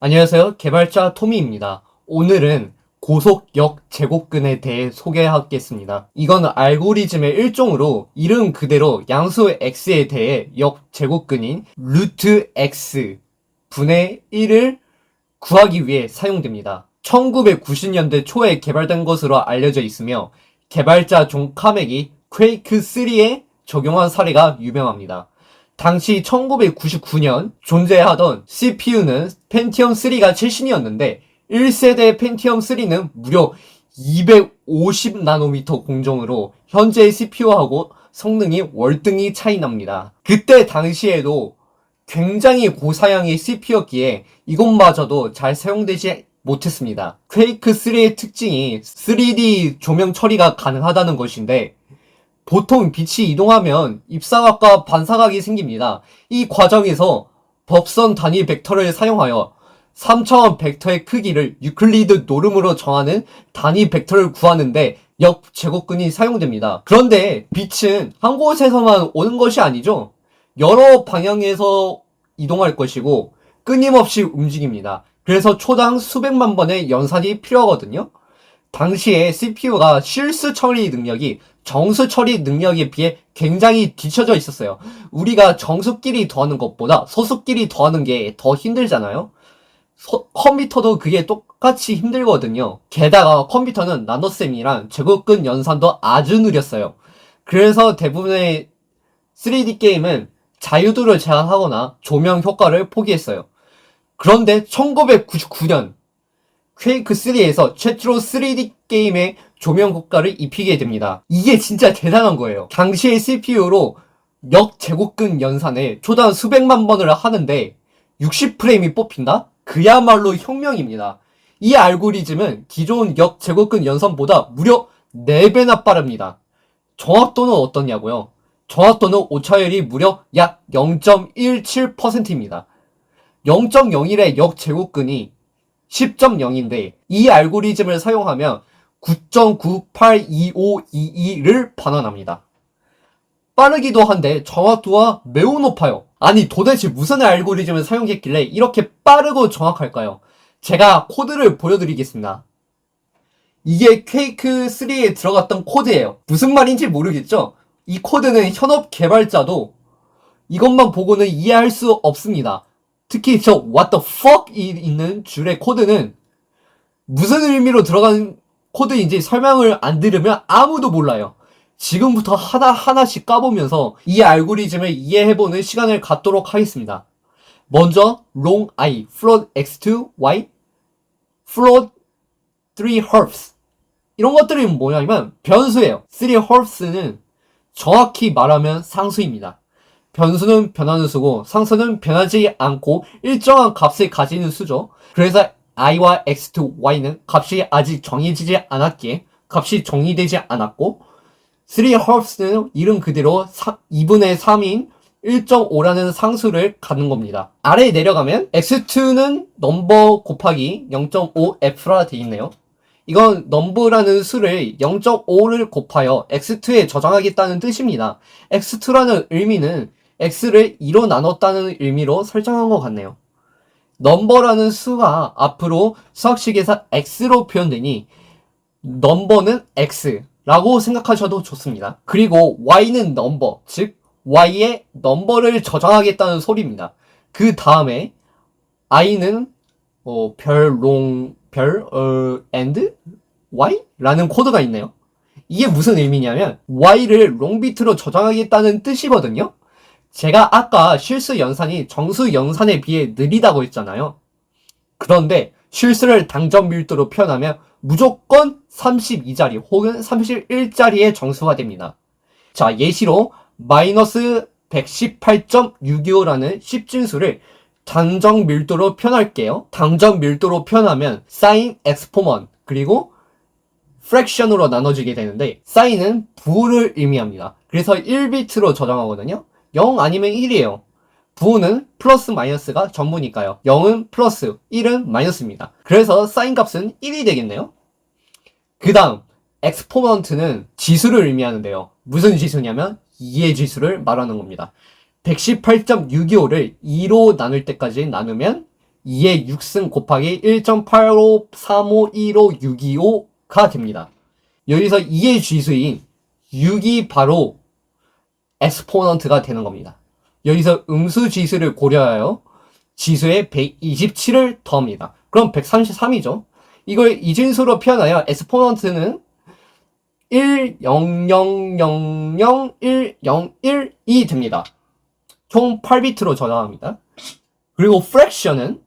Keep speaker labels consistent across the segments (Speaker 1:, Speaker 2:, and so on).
Speaker 1: 안녕하세요. 개발자 토미입니다. 오늘은 고속 역 제곱근에 대해 소개하겠습니다. 이건 알고리즘의 일종으로 이름 그대로 양수 x에 대해 역 제곱근인 루트 x 분의 1을 구하기 위해 사용됩니다. 1990년대 초에 개발된 것으로 알려져 있으며 개발자 존 카맥이 퀘이크 3에 적용한 사례가 유명합니다. 당시 1999년 존재하던 CPU는 펜티엄 3가 최신이었는데 1세대 펜티엄 3는 무려 250나노미터 공정으로 현재의 CPU하고 성능이 월등히 차이 납니다. 그때 당시에도 굉장히 고사양의 CPU였기에 이것마저도 잘 사용되지 못했습니다. 퀘이크 3의 특징이 3D 조명 처리가 가능하다는 것인데 보통 빛이 이동하면 입사각과 반사각이 생깁니다. 이 과정에서 법선 단위 벡터를 사용하여 3차원 벡터의 크기를 유클리드 노름으로 정하는 단위 벡터를 구하는데 역 제곱근이 사용됩니다. 그런데 빛은 한 곳에서만 오는 것이 아니죠. 여러 방향에서 이동할 것이고 끊임없이 움직입니다. 그래서 초당 수백만 번의 연산이 필요하거든요. 당시에 CPU가 실수 처리 능력이 정수 처리 능력에 비해 굉장히 뒤처져 있었어요. 우리가 정수끼리 더하는 것보다 소수끼리 더하는 게 더 힘들잖아요. 소- 컴퓨터도 그게 똑같이 힘들거든요. 게다가 컴퓨터는 나노셈이랑 제곱근 연산도 아주 느렸어요. 그래서 대부분의 3D 게임은 자유도를 제한하거나 조명 효과를 포기했어요. 그런데 1999년 퀘이크 3에서 최초로 3D 게임에 조명 효과를 입히게 됩니다. 이게 진짜 대단한 거예요. 당시의 CPU로 역 제곱근 연산에 초당 수백만 번을 하는데 60프레임이 뽑힌다? 그야말로 혁명입니다. 이 알고리즘은 기존 역 제곱근 연산보다 무려 4배나 빠릅니다. 정확도는 어떠냐고요? 정확도는 오차율이 무려 약 0.17%입니다. 0.01의 역 제곱근이 10.0인데 이 알고리즘을 사용하면 9.982522를 반환합니다. 빠르기도 한데 정확도가 매우 높아요. 아니 도대체 무슨 알고리즘을 사용했길래 이렇게 빠르고 정확할까요? 제가 코드를 보여드리겠습니다. 이게 퀘이크 3에 들어갔던 코드예요. 무슨 말인지 모르겠죠? 이 코드는 현업 개발자도 이것만 보고는 이해할 수 없습니다. 특히 저 what the fuck 이 있는 줄의 코드는 무슨 의미로 들어간 코드인지 설명을 안 들으면 아무도 몰라요. 지금부터 하나하나씩 까보면서 이 알고리즘을 이해해보는 시간을 갖도록 하겠습니다. 먼저 long i, float x2, y, float 3 hertz 이런 것들이 뭐냐면 변수예요. 3 hertz는 정확히 말하면 상수입니다. 변수는 변하는 수고 상수는 변하지 않고 일정한 값을 가지는 수죠. 그래서 i와 x to y는 값이 아직 정해지지 않았기에 값이 정의되지 않았고 3 hertz는 이름 그대로 2분의 3인 1.5라는 상수를 갖는 겁니다. 아래에 내려가면 x2는 넘버 곱하기 0.5f라 되어 있네요. 이건 넘버라는 수를 0.5를 곱하여 x2에 저장하겠다는 뜻입니다. x2라는 의미는 x를 2로 나눴다는 의미로 설정한 것 같네요. 넘버라는 수가 앞으로 수학식에서 x로 표현되니 넘버는 x라고 생각하셔도 좋습니다. 그리고 y는 넘버, 즉 y의 넘버를 저장하겠다는 소리입니다. 그 다음에 i는 어, 별, 롱, 별, 어, and y라는 코드가 있네요. 이게 무슨 의미냐면 y를 롱비트로 저장하겠다는 뜻이거든요. 제가 아까 실수 연산이 정수 연산에 비해 느리다고 했잖아요. 그런데 실수를 당점 밀도로 표현하면 무조건 32자리 혹은 31자리의 정수가 됩니다. 자, 예시로 마이너스 118.625라는 10진수를 당정 밀도로 표현할게요. 당정 밀도로 표현하면 사인 엑스포먼 그리고 프랙션으로 나눠지게 되는데 사인은 부를 의미합니다. 그래서 1비트로 저장하거든요. 0 아니면 1이에요. 부호는 플러스 마이너스가 전부니까요. 0은 플러스, 1은 마이너스입니다. 그래서 사인 값은 1이 되겠네요. 그 다음, 엑스포넌트는 지수를 의미하는데요. 무슨 지수냐면 2의 지수를 말하는 겁니다. 118.625를 2로 나눌 때까지 나누면 2의 6승 곱하기 1.853515625가 됩니다. 여기서 2의 지수인 6이 바로 엑스포넌트가 되는 겁니다. 여기서 음수 지수를 고려하여 지수에 127을 더합니다. 그럼 133이죠. 이걸 이진수로 표현하여 엑스포넌트는 1, 0, 0, 0, 0, 1, 0, 1이 됩니다. 총 8비트로 저장합니다. 그리고 프랙션은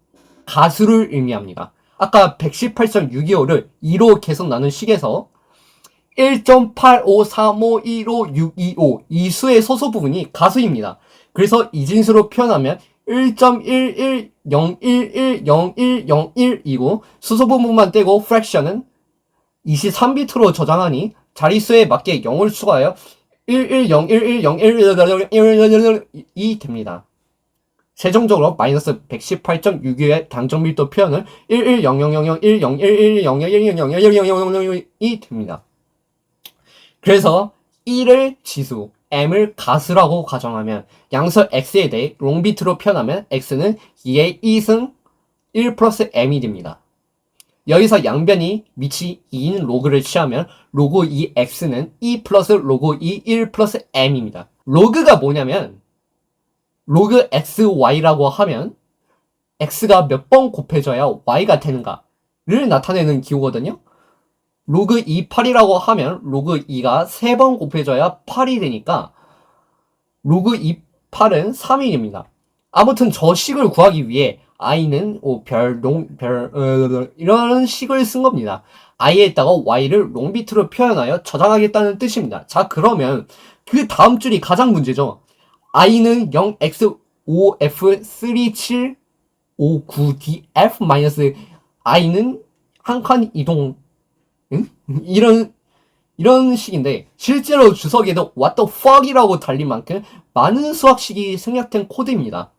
Speaker 1: 가수를 의미합니다. 아까 118.625를 2로 계속 나눈 식에서 1.853515625 이 수의 소수 부분이 가수입니다. 그래서 이진수로 표현하면 1.110110101이고 수소 부분만 떼고 프랙션은 23비트로 저장하니 자릿수에 맞게 0을 추가하여 110110111이 됩니다. 최종적으로 마이너스 118.62의 당정밀도 표현은 11000101111111111이 됩니다. 그래서 1을 지수, m을 가수라고 가정하면 양수 x에 대해 롱비트로 표현하면 x는 2의 2승 1 플러스 m이 됩니다. 여기서 양변이 밑이 2인 로그를 취하면 로그 2x는 2 플러스 로그 2 1 플러스 m입니다. 로그가 뭐냐면 로그 xy라고 하면 x가 몇 번 곱해져야 y가 되는가를 나타내는 기호거든요. 로그 2 8이라고 하면 로그 2가 3번 곱해져야 8이 되니까 로그 2 8은 3일입니다. 아무튼 저 식을 구하기 위해 i는 오, 별, 롱, 별, 어, 이런 식을 쓴 겁니다. i에다가 y를 롱비트로 표현하여 저장하겠다는 뜻입니다. 자, 그러면 그 다음 줄이 가장 문제죠. i는 0x5f3759df i는 한 칸 이동 응? 이런 이런 식인데 실제로 주석에도 what the fuck이라고 달린 만큼 많은 수학식이 생략된 코드입니다.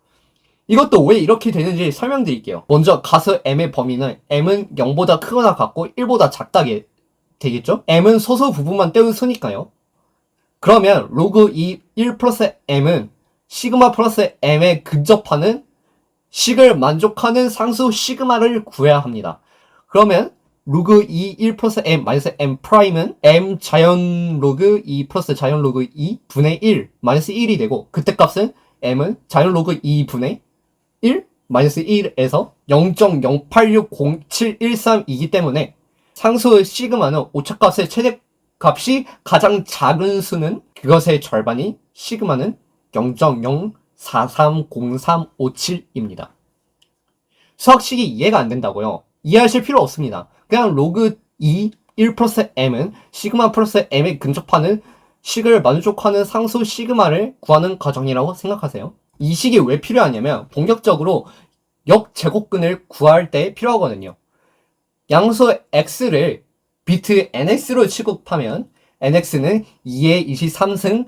Speaker 1: 이것도 왜 이렇게 되는지 설명드릴게요. 먼저 가수 m의 범위는 m은 0보다 크거나 같고 1보다 작다게 되겠죠? m은 소수 부분만 떼운 수니까요. 그러면 로그 2 1 플러스 m은 시그마 플러스 m에 근접하는 식을 만족하는 상수 시그마를 구해야 합니다. 그러면 로그 2 1 플러스 m 마이너스 m 프라임은 m 자연 로그 2 플러스 자연 로그 2 분의 1 마이너스 1이 되고 그때 값은 m은 자연 로그 2 분의 1 마이너스 1에서 0.08607132이기 때문에 상수 시그마는 오차값의 최대값이 가장 작은 수는 그것의 절반이 시그마는 0.0430357입니다. 수학식이 이해가 안 된다고요? 이해하실 필요 없습니다. 그냥 로그 2 1 플러스 m은 시그마 플러스 m에 근접하는 식을 만족하는 상수 시그마를 구하는 과정이라고 생각하세요. 이 식이 왜 필요하냐면 본격적으로 역제곱근을 구할 때 필요하거든요. 양수 x를 비트 nx로 취급하면 nx는 2의 23승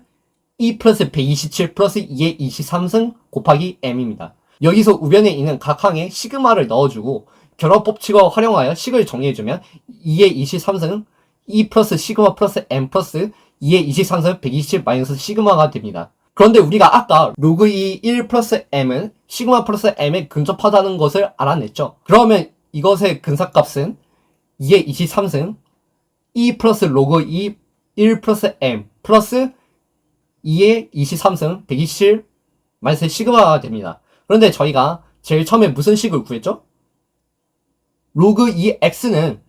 Speaker 1: 2 플러스 127 플러스 2의 23승 곱하기 m입니다. 여기서 우변에 있는 각 항에 시그마를 넣어주고 결합 법칙을 활용하여 식을 정리해주면 2의 23승 2 플러스 시그마 플러스 m 플러스 2의 23승 127 마이너스 시그마가 됩니다. 그런데 우리가 아까 로그 2 1 플러스 m은 시그마 플러스 m에 근접하다는 것을 알아냈죠. 그러면 이것의 근사값은 2의 23승 2 플러스 로그 2 1 플러스 m 플러스 2의 23승 127 마이너스 시그마가 됩니다. 그런데 저희가 제일 처음에 무슨 식을 구했죠? 로그 2x는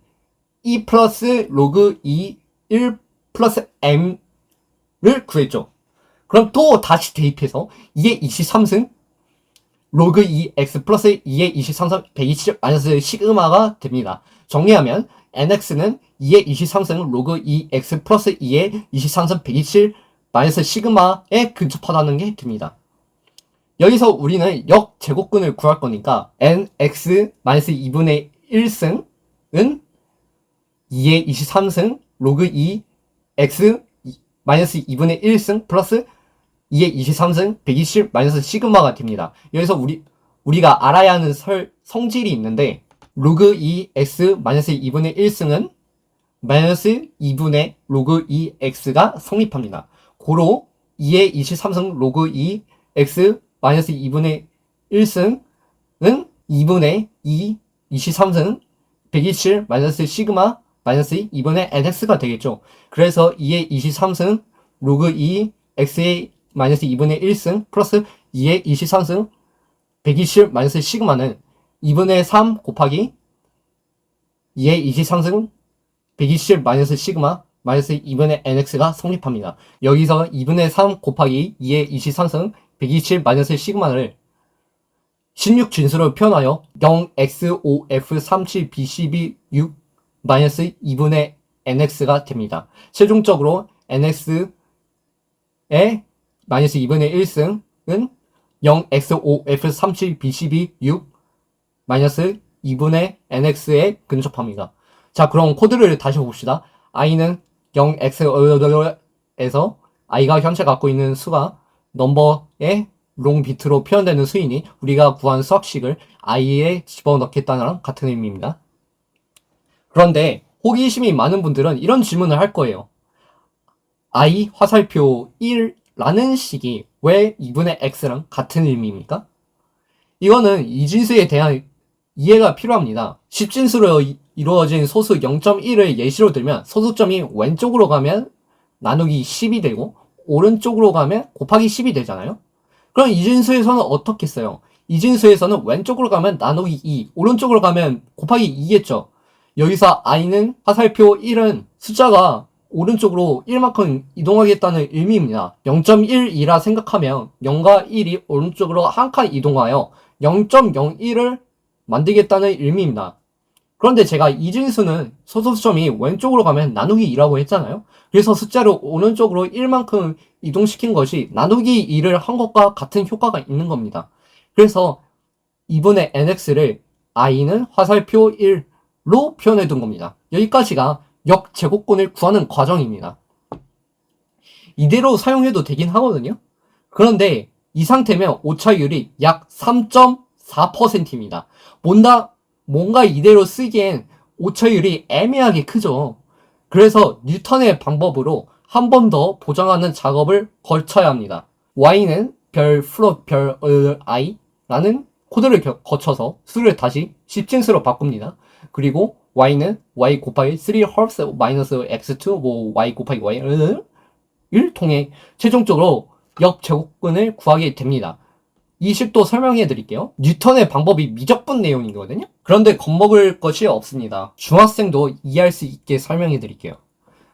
Speaker 1: 2 플러스 로그 2 1 플러스 m를 구했죠. 그럼 또 다시 대입해서 2의 23승 로그 2x 플러스 2의 23승 127 마이너스 시그마가 됩니다. 정리하면 nx는 2의 23승 로그 2x 플러스 2의 23승 127 마이너스 시그마에 근접하다는 게 됩니다. 여기서 우리는 역 제곱근을 구할 거니까 nx 마이너스 2분의 1승은 2의 23승 로그 2 x 마이너스 2분의 1승 플러스 2의 23승 120 마이너스 시그마가 됩니다. 여기서 우리 우리가 알아야 하는 설, 성질이 있는데 로그 2x 마이너스 2분의 1승은 마이너스 2분의 로그 2x가 성립합니다. 고로 2의 23승 로그 2x 마이너스 2분의 1승은 2분의 2, 23승 127 마이너스 시그마 마이너스 2분의 nx가 되겠죠. 그래서 2의 23승 로그 2 x의 마이너스 2분의 1승 플러스 2의 23승 127 마이너스 시그마는 2분의 3 곱하기 2의 23승 127 마이너스 시그마 마이너스 2분의 nx가 성립합니다. 여기서 2분의 3 곱하기 2의 23승 127 마이너스 시그마를 16 진수로 표현하여 0x5f37b12 6 마이너스 2분의 nx가 됩니다. 최종적으로 nx의 마이너스 2분의 1승은 0x5f37b12 6 마이너스 2분의 nx에 근접합니다. 자, 그럼 코드를 다시 봅시다. i는 0x에서 i가 현재 갖고 있는 수가 넘버의 롱 비트로 표현되는 수이니 우리가 구한 수학식을 i에 집어넣겠다는 같은 의미입니다. 그런데 호기심이 많은 분들은 이런 질문을 할 거예요. i 화살표 1라는 식이 왜 2분의 x랑 같은 의미입니까? 이거는 이진수에 대한 이해가 필요합니다. 10진수로 이- 이루어진 소수 0.1을 예시로 들면 소수점이 왼쪽으로 가면 나누기 10이 되고 오른쪽으로 가면 곱하기 10이 되잖아요. 그럼 이진수에서는 어떻게 써요? 이진수에서는 왼쪽으로 가면 나누기 2, 오른쪽으로 가면 곱하기 2겠죠. 여기서 i는 화살표 1은 숫자가 오른쪽으로 1만큼 이동하겠다는 의미입니다. 0.12라 생각하면 0과 1이 오른쪽으로 한 칸 이동하여 0.01을 만들겠다는 의미입니다. 그런데 제가 이진수는 소수점이 왼쪽으로 가면 나누기 2라고 했잖아요. 그래서 숫자를 오른쪽으로 1만큼 이동시킨 것이 나누기 2를 한 것과 같은 효과가 있는 겁니다. 그래서 2분의 nx를 i는 화살표 1로 표현해 둔 겁니다. 여기까지가 역제곱근을 구하는 과정입니다. 이대로 사용해도 되긴 하거든요. 그런데 이 상태면 오차율이 약 3.4%입니다. 뭔가, 뭔가 이대로 쓰기엔 오차율이 애매하게 크죠. 그래서 뉴턴의 방법으로 한 번 더 보정하는 작업을 거쳐야 합니다. y는 별 플롯 별 을, i라는 코드를 겨- 거쳐서 수를 다시 10진수로 바꿉니다. 그리고 y는 y 곱하기 3 헐스 마이너스 x2 뭐 y 곱하기 y를 통해 최종적으로 역제곱근을 구하게 됩니다. 이 식도 설명해 드릴게요. 뉴턴의 방법이 미적분 내용이거든요. 그런데 겁먹을 것이 없습니다. 중학생도 이해할 수 있게 설명해 드릴게요.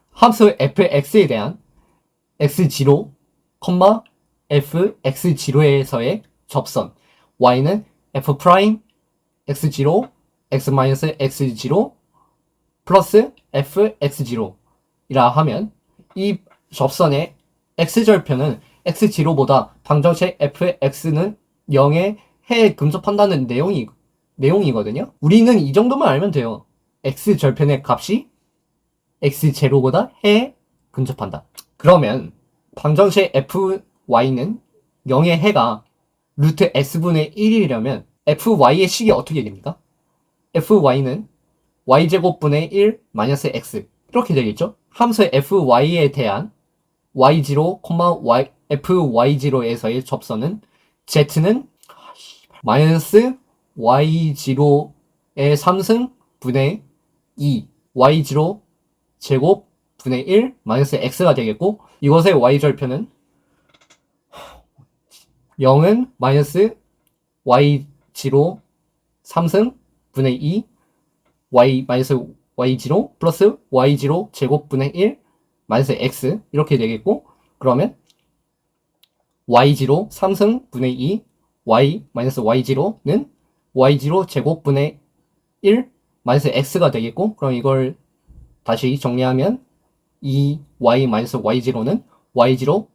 Speaker 1: 함수 fx에 대한 x0, fx0에서의 접선 y는 f 프라임 x0, x-x0 플러스 fx0 이라 하면 이 접선의 x절편은 x0보다 방정식 fx는 0에 해에 근접한다는 내용이, 내용이거든요. 우리는 이 정도만 알면 돼요. x절편의 값이 x0보다 해에 근접한다. 그러면 방정식 fy는 0의 해가 루트 s분의 1이려면 fy의 식이 어떻게 됩니까? fy는 y제곱분의 1 마이너스 x 이렇게 되겠죠? 함수 fy에 대한 y0, y, fy0에서의 접선은 z는 마이너스 y0의 3승 분의 2 y0 제곱 분의 1 마이너스 x가 되겠고 이것의 y절편은 0은 마이너스 y0 3승 분의 2 y 마이너스 y0 플러스 y0 제곱 분의 1 마이너스 x 이렇게 되겠고 그러면 y0 3승 분의 2 y 마이너스 y0는 y0 제곱 분의 1 마이너스 x가 되겠고 그럼 이걸 다시 정리하면 이 y 마이너스 y0는 y0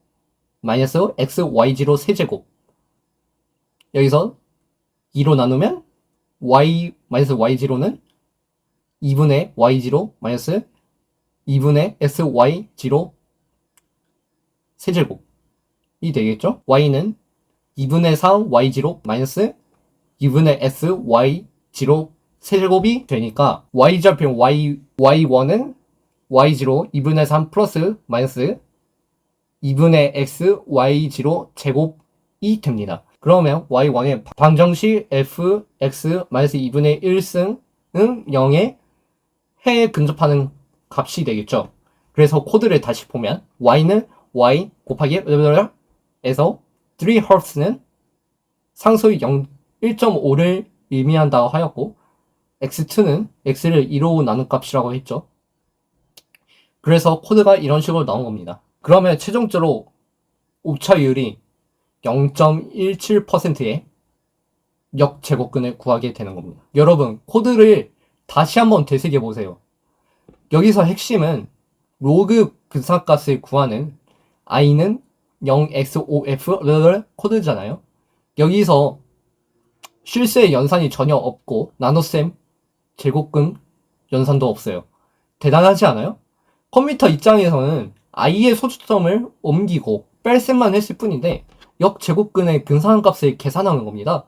Speaker 1: 마이너스 x y0 세제곱 여기서 2로 나누면 y 마이너스 y0는 2분의 y0 마이너스 2분의 sy0 세제곱이 되겠죠? y는 2분의 3 y0 마이너스 2분의 sy0 세제곱이 되니까 y절편 y, y1은 y0 2분의 3 플러스 마이너스 2분의 x y0 제곱이 됩니다. 그러면 y1의 방정식 f, x, 마이너스 2분의 1승은 0에 해에 근접하는 값이 되겠죠. 그래서 코드를 다시 보면 y는 y 곱하기 에서 3Hz는 상수의 0, 1.5를 의미한다고 하였고 x2는 x를 2로 나눈 값이라고 했죠. 그래서 코드가 이런 식으로 나온 겁니다. 그러면 최종적으로 오차율이 0.17%의 역제곱근을 구하게 되는 겁니다. 여러분, 코드를 다시 한번 되새겨 보세요. 여기서 핵심은 로그 근사값을 구하는 i는 0x5f 코드잖아요. 여기서 실수의 연산이 전혀 없고 나눗셈 제곱근 연산도 없어요. 대단하지 않아요? 컴퓨터 입장에서는 i의 소수점을 옮기고 뺄셈만 했을 뿐인데 역제곱근의 근사한 값을 계산하는 겁니다.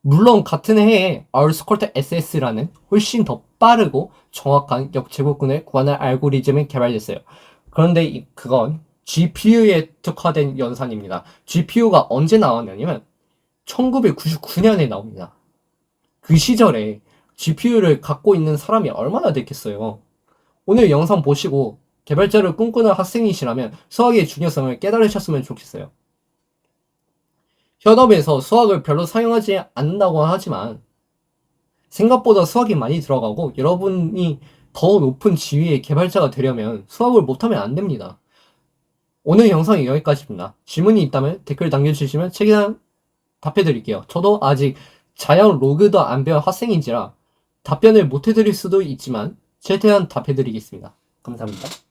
Speaker 1: 물론 같은 해에 RScorte SS라는 훨씬 더 빠르고 정확한 역제곱근을 구하는 알고리즘이 개발됐어요. 그런데 이- 그건 GPU에 특화된 연산입니다. GPU가 언제 나왔냐면 1999년에 나옵니다. 그 시절에 GPU를 갖고 있는 사람이 얼마나 됐겠어요. 오늘 영상 보시고 개발자를 꿈꾸는 학생이시라면 수학의 중요성을 깨달으셨으면 좋겠어요. 현업에서 수학을 별로 사용하지 않는다고 하지만 생각보다 수학이 많이 들어가고 여러분이 더 높은 지위의 개발자가 되려면 수학을 못하면 안 됩니다. 오늘 영상이 여기까지입니다. 질문이 있다면 댓글 남겨주시면 최대한 답해드릴게요. 저도 아직 자연 로그도 안 배운 학생인지라 답변을 못 해드릴 수도 있지만 최대한 답해드리겠습니다. 감사합니다.